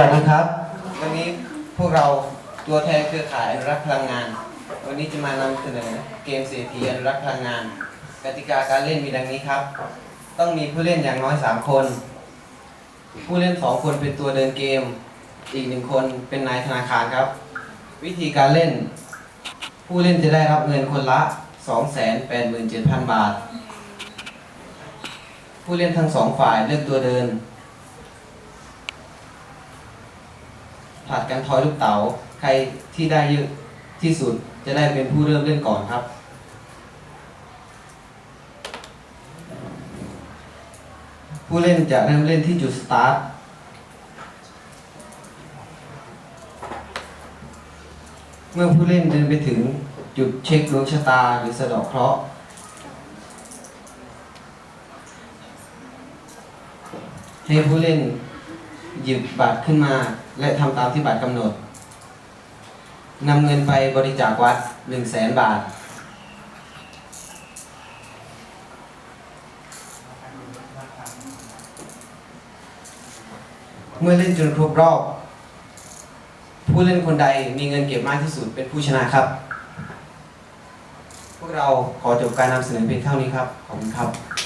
สวัสดีครับ วันนี้พวกเราตัวแทนเครือข่ายอนุรักษ์พลังงาน วันนี้จะมานำเสนอเกมเศรษฐีอนุรักษ์พลังงาน กติกาการเล่นมีดังนี้ครับ ต้องมีผู้เล่นอย่างน้อย 3 คน ผู้เล่น 2 คนเป็นตัวเดินเกม อีกหนึ่งคนเป็นนายธนาคารครับ วิธีการเล่น ผู้เล่นจะได้รับเงินคนละ 287,000 บาท ผู้เล่นทั้งสองฝ่ายเลือกตัวเดิน ผลัดกันทอยลูกเต๋าใครที่ได้เยอะที่สุดจะได้เป็นผู้เริ่มเล่นก่อนครับ ผู้เล่นจะเริ่มเล่นที่จุดสตาร์ทเมื่อผู้เล่นเดินไปถึงจุดเช็คดวงชะตาหรือสะดอกเคราะห์ให้ผู้เล่น หยิบบัตรขึ้นมา และทำตามที่บัตรกำหนดนำเงินไปบริจาควัด1 0 0 0 0แสนบาท เมื่อเล่นจนครบรอบ ผู้เล่นคนใดมีเงินเก็บมากที่สุดเป็นผู้ชนะครับ พวกเราขอจบการนำเสนอเพียงเท่านี้ครับ ขอบคุณครับ